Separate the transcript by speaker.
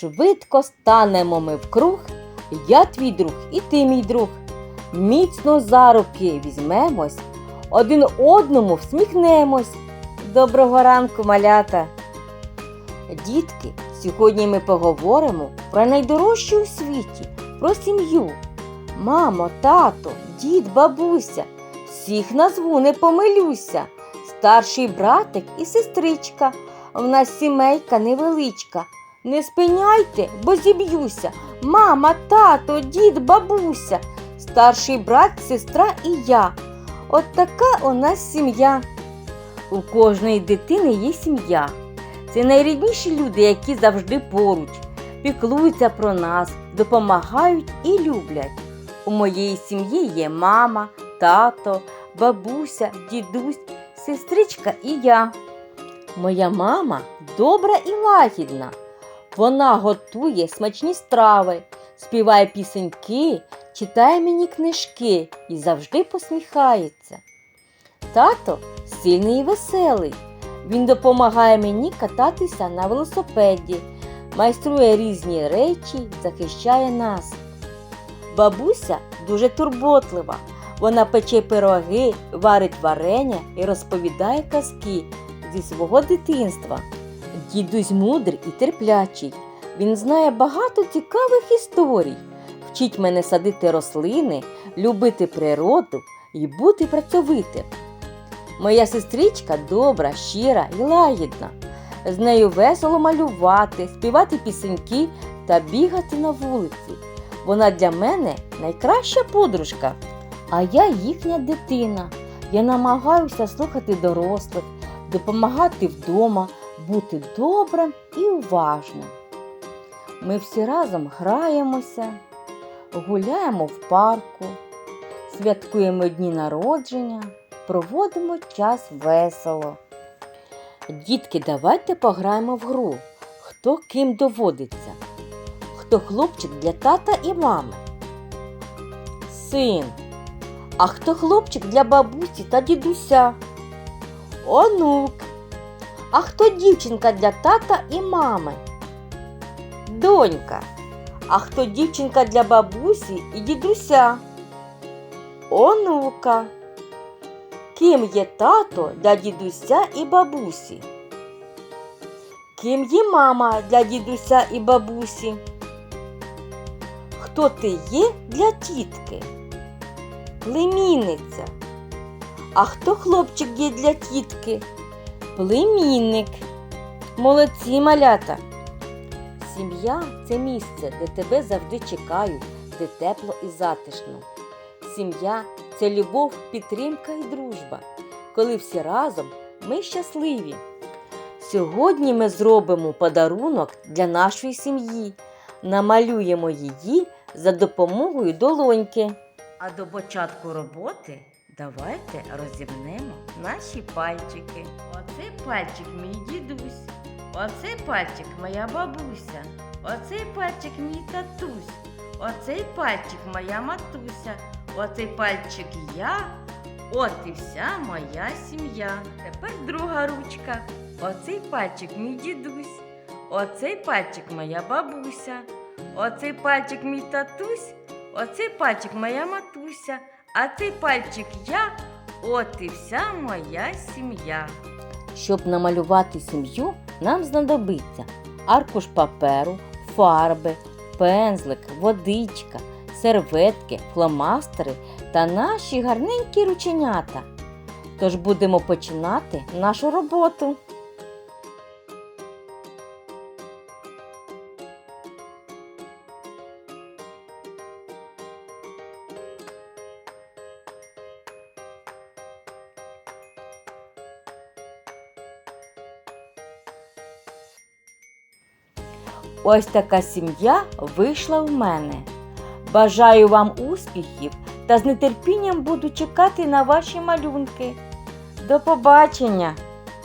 Speaker 1: Швидко станемо ми вкруг, я твій друг і ти мій друг. Міцно за руки візьмемось, один одному всміхнемось. Доброго ранку, малята! Дітки, сьогодні ми поговоримо про найдорожче у світі, про сім'ю. Мамо, тато, дід, бабуся, всіх назву не помилюся. Старший братик і сестричка. В нас сімейка невеличка. Не спиняйте, бо зіб'юся. Мама, тато, дід, бабуся, старший брат, сестра і я. От така у нас сім'я. У кожної дитини є сім'я. Це найрідніші люди, які завжди поруч, піклуються про нас, допомагають і люблять. У моєї сім'ї є мама, тато, бабуся, дідусь, сестричка і я. Моя мама добра і лагідна. Вона готує смачні страви, співає пісеньки, читає мені книжки і завжди посміхається. Тато сильний і веселий. Він допомагає мені кататися на велосипеді, майструє різні речі, захищає нас. Бабуся дуже турботлива. Вона пече пироги, варить варення і розповідає казки зі свого дитинства. Дідусь мудрий і терплячий. Він знає багато цікавих історій, вчить мене садити рослини, любити природу і бути працьовитим. Моя сестричка добра, щира і лагідна. З нею весело малювати, співати пісеньки та бігати на вулиці. Вона для мене найкраща подружка, а я їхня дитина. Я намагаюся слухати дорослих, допомагати вдома, бути добрим і уважним. Ми всі разом граємося, гуляємо в парку, святкуємо дні народження, проводимо час весело. Дітки, давайте пограємо в гру. Хто ким доводиться? Хто хлопчик для тата і мами? Син. А хто хлопчик для бабусі та дідуся? Онук. А хто дівчинка для тата і мами? Донька. А хто дівчинка для бабусі і дідуся? Онука. Ким є тато для дідуся і бабусі? Ким є мама для дідуся і бабусі? Хто ти є для тітки? Племінниця. А хто хлопчик є для тітки? Племінник. Молодці малята. Сім'я це місце, де тебе завжди чекають, де тепло і затишно. Сім'я це любов, підтримка і дружба. Коли всі разом ми щасливі. Сьогодні ми зробимо подарунок для нашої сім'ї, намалюємо її за допомогою долоньки. А до початку роботи давайте розімнемо наші пальчики. Оцей пальчик мій дідусь, оцей пальчик моя бабуся, оцей пальчик мій татусь, оцей пальчик моя матуся, оцей пальчик я. От і вся моя сім'я. Тепер друга ручка. Оцей пальчик мій дідусь, оцей пальчик моя бабуся, оцей пальчик мій татусь, оцей пальчик моя матуся, а цей пальчик я. От і вся моя сім'я. Щоб намалювати сім'ю, нам знадобиться аркуш паперу, фарби, пензлик, водичка, серветки, фломастери та наші гарненькі рученята. Тож будемо починати нашу роботу. Ось така сім'я вийшла в мене. Бажаю вам успіхів та з нетерпінням буду чекати на ваші малюнки. До побачення!